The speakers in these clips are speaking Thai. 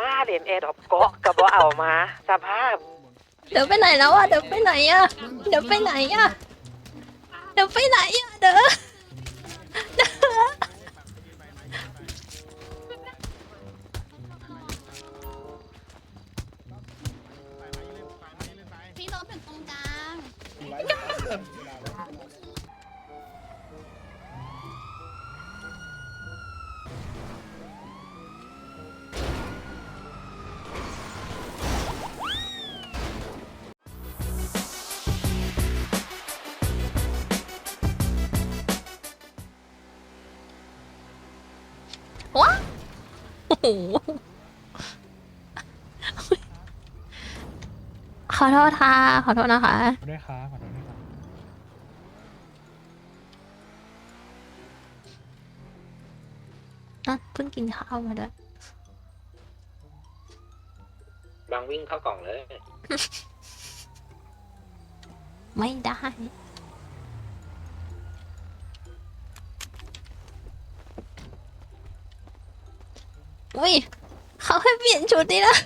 มาเรียนแอร์ดอปเกาะกับบ่เอามาสภาพเดี๋ยวไปไหนแล้วอะเดี๋ยวไปไหนอะเดี๋ยวไปไหนอะเดี๋ยวไปไหนอะเด้อ โอ้โหขอโทษค่ะ ขอโทษนะคะ ขอด้วยครับขอด้วยครับอะเพิ่งกินข้าวมาด้วยบางวิ่งเข้ากล่องเลย ไม่ได้ อุ้ยเขาให้เปลี่ยนชุดนี่นะ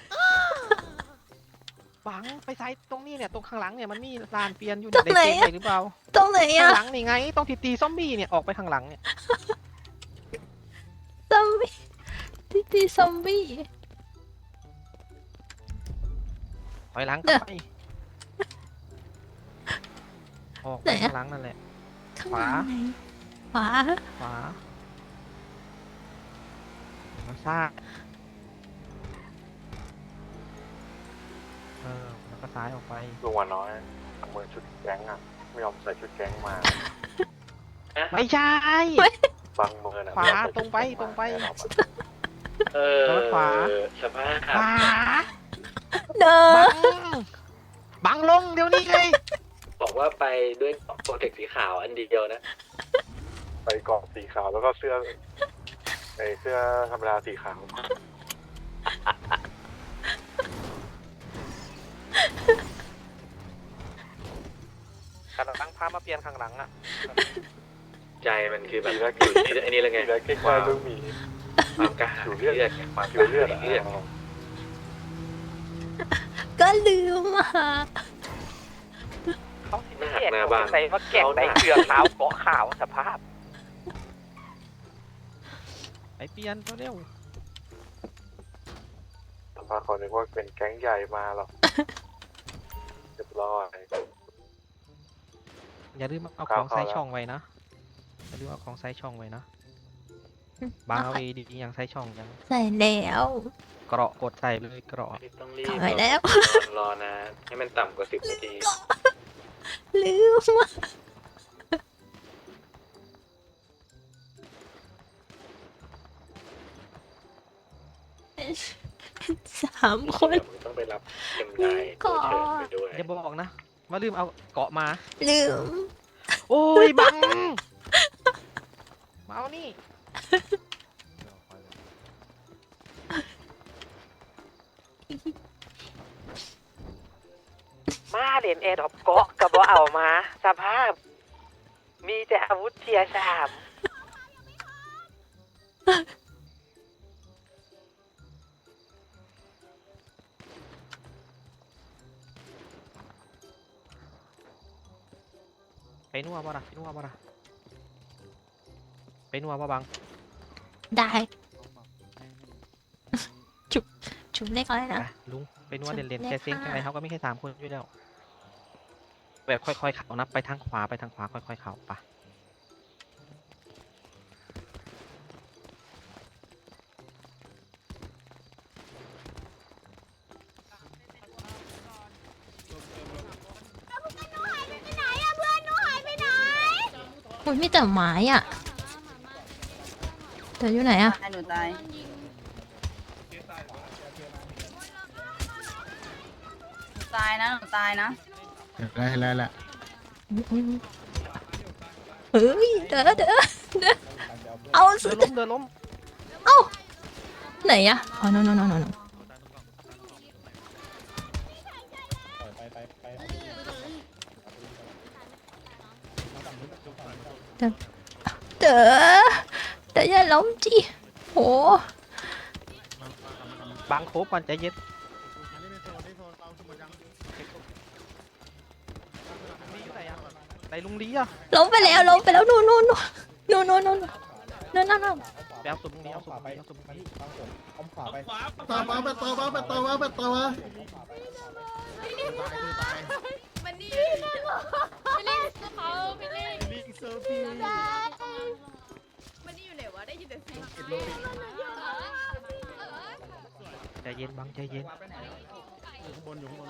บังไปซ้ายตรงนี้เนี่ยตรงข้างหลังเนี่ยมันมีลานเปลี่ยนอยู่ตรเนี่ยงไหนได้อะเกมหรือเปล่าตรงไหนข้างอะหลังนี่ไงตรงทีตีซอมบี้เนี่ยออกไปข้างหลังเนี่ยซอมบี้ที่ตีซอมบี้ถอยหลังเดี๋กยลัวบไปออกไหนไปอะข้างหลังนั่นแหละข้างหลังไหนขวาขวา มาซ้ายเออแล้วก็ซ้ายออกไปลุงวันน้อยเมืองชุดแก๊งอะ ไม่ยอมใส่ชุดแก๊งมาไม่ใช่บางเมืองอะขวาม่ยอมใส่ตรงไปชุดแก๊ตรงไปมาแอร์ดรอปอะเออรถขวาสภาพขวาเด้อบังบังลงเดี๋ยวนี้เลย บอกว่าไปด้วยโปรเทคสีขาวอันเดียวนะ ไปเกาะสีขาวแล้วก็เสื้อ ไอเสื้อธรรมดาสีขาวกำลังพามาเปลี่ยนข้างหลังอะ ใจมันคือแบบดีแล้วอยู่ที่ไอ้นี่แล้วไงดีแล้วใกล้ๆเรื่องหมี ความกระหายอยู่เลืเลืออดดไงความผิวเลือดอะเลือดก็ลืมอะเขาสิหน้าแยกหน้าออกบ้านใส่มาแกงใส่เกลือขาวเกาะขาวสภาพไป เปลี่ยนเร็วสัมภาษณ์เขานึกว่าเป็นแก๊งใหญ่มาหรอกเรียบร้อยๆอย่าลืมเอาของเข้าใส่แล้วช่องไว้นะอย่าลืมเอาของใส่ช่องไว้นะบางเอาเอดียังใส่ช่องยังใส่แล้วเกราะกดใส่เลยเกราะต้องรีบถอยแล้ว รอนะ ให้มันต่ำกว่าสิบนาทีลืม อะสามคนมึงต้องไปรับเข็มได้ตัวเชิญไปด้วยอย่าบอกนะว่าลืมเอาเกาะมา ลืม โอ้ยบัง มาเอานี่มาเรียนแอร์ดรอปเกาะกับบ่เอามา สภาพ มีแต่อาวุธเทียร์สาม ไปนัวบ่ล่ะไปนัวบ่ล่ะไปนัวบ่บังได้จุบจุบเลขอะไรนะไปลุงไปนัวจุดเล่นๆเลขแค่เสียงห้าจังไรเขาก็ไม่แค่สามคนอยู่แล้วแบบค่อยๆเข่านะไปทางขวาไปทางขวาค่อยๆเข่าไป อ้ยมีแต่ไม้อะเดี๋ยวอยู่ไหนอะหนูตายหนูตายนะหนูตายนะได้แล้วแหละเฮ้ยเด้อเด้อเด้อเอาสุเดิดนล้มเดินล้มไหนอะอ๋อ no no no no no เต๋อเต๋ออย่าล้จีโหบังโคบก่อนใจเย็นไหนลุงลีอะล้มไปแล้วล้มไปแล้วนู่นนู่นนู่นนู่นนู่นนู่นนู่นไปเอาสุดนี้เอาสุดไปเอาสุดนี้เอาขวาไปตามาไปตามาไปตามาไปตามามันนี่ไปเล่นเขาไปเล่น ลิงเซอร์ฟีมันนี่อยู่ไหนวะ ได้ยินแต่เสียงใจเย็นบังใจเย็นอยู่ข้างบนอยู่ข้างบน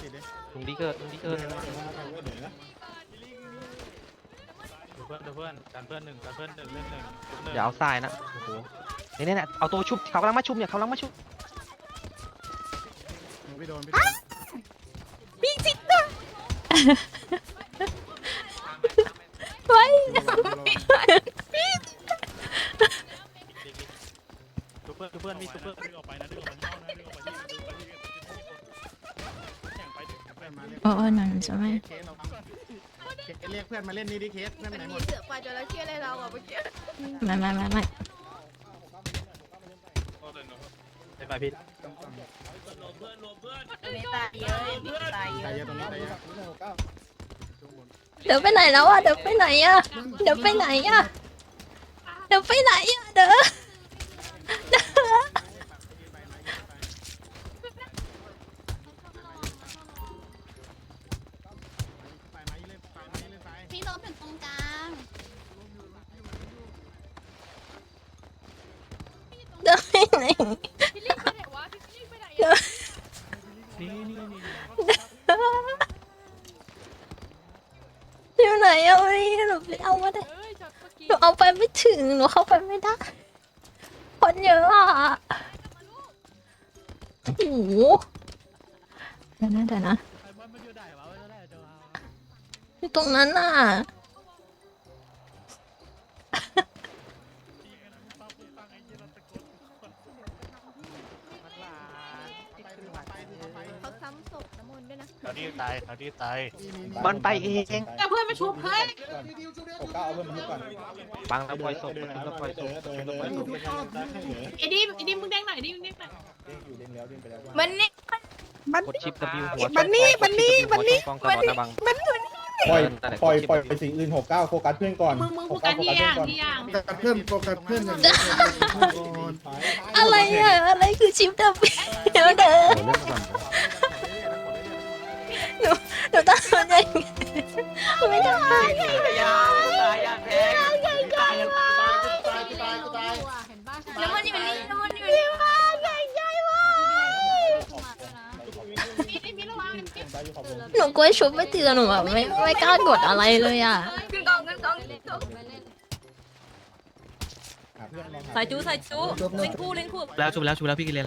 ติดดิลุงดีเกิดลุงดีเกิดเดี๋ยวเพื่อนดูเพื่อนการเพื่อนหนึ่งการเพื่อนหนึ่งเล่นหนึ่งชุบหนึ่งเดี๋ยวเอาทรายนะโอ้โหเนี่นี่นี่ยเอาตัวชุบเขากำลังมาชุบเนี่ยเขากำลังมาชุบพี่โดนพี่โดนไเพื่อนดูเพื่อนมีดูเพื่อนดึงออกไปนะดึงออกไปนอกนะดึงออกไปที่ดึงไปที่แข่งไปดึงไปเพื่อนมาเรียกโอ้หนังจะไม่เคสเราเคสเรียกเพื่อนมาเล่นนี่ดิเคสเพื่อนไปไหนหมดเสือปลาจระเข้อะไรเราอะเมื่อกี้ไม่ไม่ไม่ไม่ไปไปพี่อันนี้ตายเยอะอันนี้ตายเยตายเยอะอะตรงนี้ตายเยอะเดี๋ยวไปไหนแล้วอะเดี๋ยวไปไหนอะเดี๋ยวไปไหนอะเดี๋ยวไปไหนอะเด้อ มาได้เอ้ยช็อตเมื่อกี้หนูเอาไปไม่ถึงหนูเข้าไปไม่ได้ คนเยอะอะโอ้โหเดี๋ยวนะเดี๋ยวนะอยู่ตรงนั้นน่ะ เราดีบตายเราดีบตายมันไปเองแต่เพื่อนไม่ชุบเฮ้ยผมก้าเอาเพื่อนมาก่อนบังแล้วปล่อยศพบังแล้วปล่อยศพไอ้ดิมไอ้ดิมมึงเด้งหน่อยดิมมึงเด้งหน่อยเด้งอยู่เด้งแล้วเด้งไปแมันนี่มันกดชิปตบัมันนี่มันนี่มันนี่มันนี่มันนี่ปล่อยปล่อยปล่อยไปสิ่งอื่นหกเก้าโฟกัสเพื่อนก่อนมึงมึงโฟกัสที่อย่างที่อนโฟกัสเพื่อนโฟกัสเพื่อนอะไรอะอะไรคือชิปตะบิวเด้อ หนูหนูต้องทำยังไงไม่ได้ยาตายยาแพ้ตายตายแล้วมันอยู่นี่แล้วมันอยู่นี่พี่ดิมพี่ระวังพี่หนูกลัวชุบไม่เตือนหนูแบบไม่ไม่กล้ากดอะไรเลยอะขึ้นกองขึ้นกองสายจูสายจูเล่นคู่เล่นคู่แล้วชุบแล้วชุบแล้วพี่กิเลน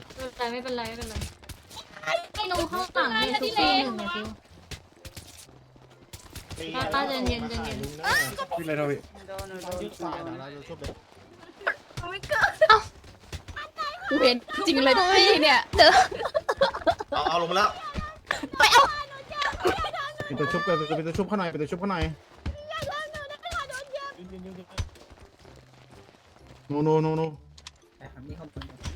ไม่เป็นไรไม่เป็นไรไอ้หนู ข้างหลังเนี่ยทุกทีหนึ่งเนี่ยพี่ป้าป้าเย็นเย็นเย็นเย็น พี่เลยเราพี่เวียนจริงเลยพี่เนี่ยเด้อเอาเอาลงมาแล้วเป็นตัวชุบกันเป็นตัวชุบข้างในเป็นตัวชุบข้างในโนโนโนโนเข้าหมดแล้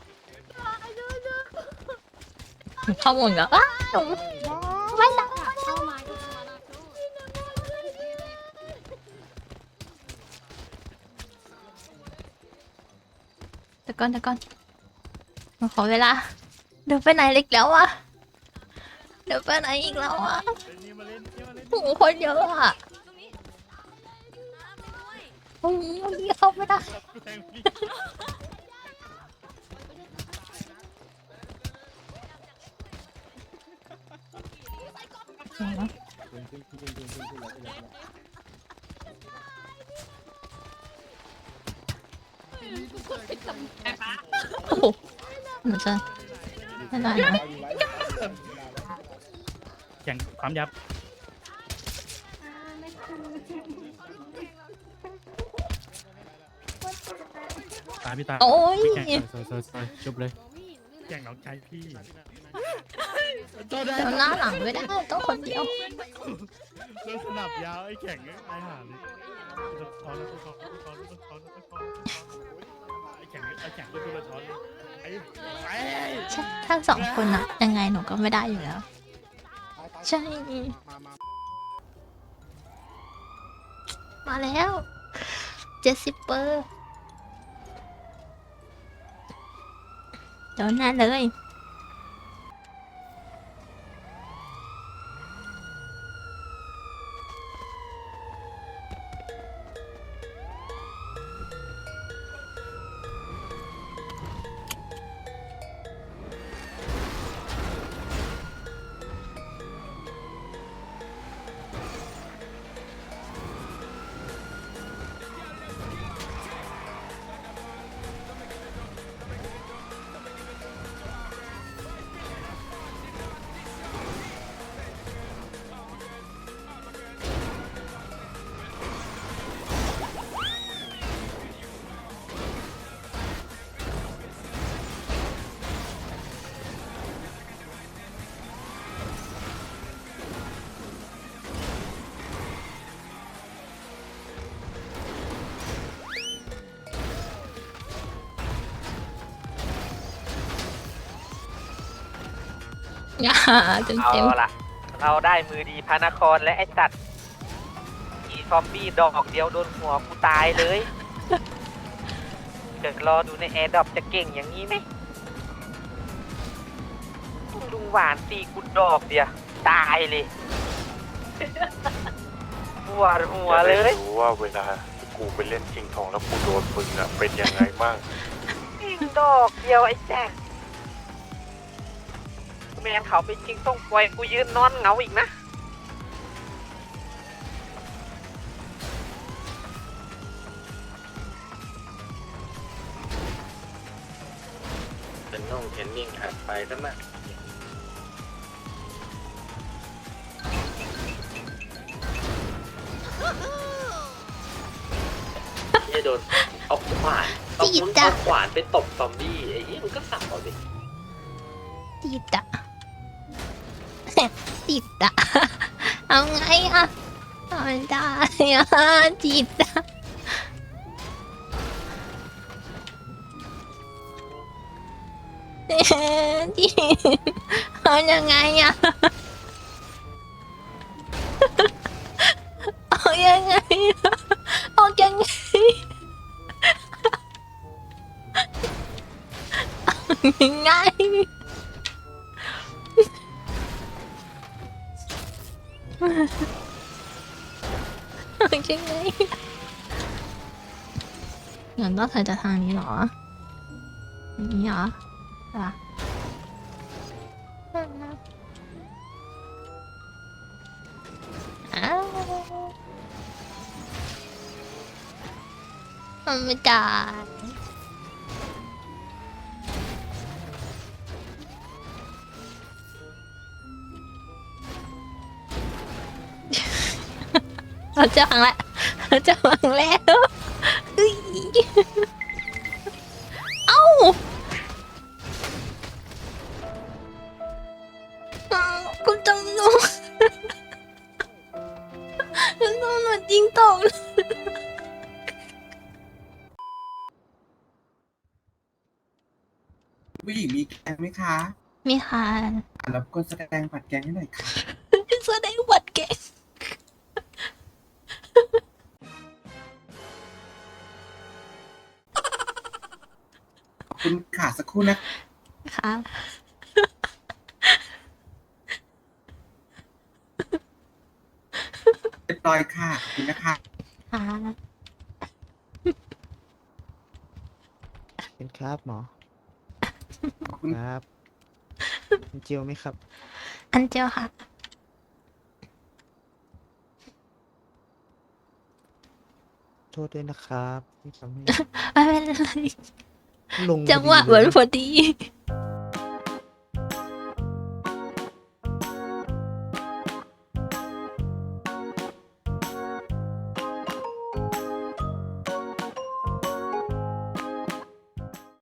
วอ้าวหนูไม่ได้เข้ามาเข้ามาเดี๋ยวก่อนเดี๋ยวก่อนหนูขอเวลา เดี๋ยวไปไหนอีกแล้วอะ เดี๋ยวไปไหนอีกแล้วอะโอ้โหคนเยอะอะโอ้โหเมื่อกี้เข้าไม่ได้ ไหนวะขึ้นขึ้นขึ้นขึ้นขึ้นขึ้นขึ้นแล้วขึ้นแล้วขึ้นแล้วโอ้โหเหมือนจะไม่ได้นะเอายิงไว้ยิงไว้ยิงไว้ยิงไว้อย่างความยับตาพี่ตาโอ้ยวิ่งแข่งซอยซอยซอยจบเลยแข่งน้องชายพี่ เดี๋ยวหน้าหลังไม่ได้ต้องคนเดียวเล่นสนับยาวไอ้แข่งไอ้ห่าเลยสะท้อนสะท้อนสะท้อนสะท้อนสะท้อนไอ้แข่งไอ้แข่งก็ดูสะท้อนไอ้ไอ้ใช่ถ้าสองคนอะยังไงหนูก็ไม่ได้อยู่แล้ว ใช่ มาแล้วเจ็ดสิเปอร์โดนแน่เลย อย่าเต็มเอาเต็มละเราได้มือดีพระนครและไอ้ตัดอีซอมบี้ดอกเดียวโดนหัวกูตายเลยเดี๋ยวรอดูในแอร์ดรอปจะเก่งอย่างนี้ไหมลุงหวานตีกูดอกเดียวตายเลยปวดหัวเลยจะได้รู้ว่าเวลากูไปเล่นชิงทองแล้วกูโดนมึงอะเป็นยังไงบ้างยิงดอกเดียวไอ้แจ็ค แมนเขาไปจริงต้องปล่อยกูยืนนอนเหงาอีกนะเป็นน่องเทนนิ่งหัดไปซะมากนี่โดนเอาขวานเอาจีบมึงจ้ะเอาขวานไปตบซอมบี้ไอ้นี่มึงก็สับเอาดิติดอะ ติดอะเอาไงอะเอาไม่ได้อะติดอะติดเอายังไงอะเอายังไงอะเอายังไงเอายังไง ใช่ไหมงั้นต้องใส่จากทางนี้เหรออย่างนี้เหรอใช่ะอ้าวมันไม่ได้ เราจะฟังแล้วเราจะฟังแล้วเฮ้ยเอ้าอ้าวคุณจำหนูคุณจำหนูจริงตกผู้หญิงมีแกงไหมคะ มีค่ะอะรับกวนแสดงผัดแกงให้หน่อยค่ะ แสดงบัตร คุณค่ะสักครู่นะค่ะ เรียบร้อยค่ะขอบคุณนะคะ ค่ะเป็นครับหมอขอบคุณ ครับมีเจียวไหมครับ อันเจียวค่ะ โทษด้วยนะครับที่ทำให้ ไม่เป็นไร ลงจังหวะเหมือนพอดี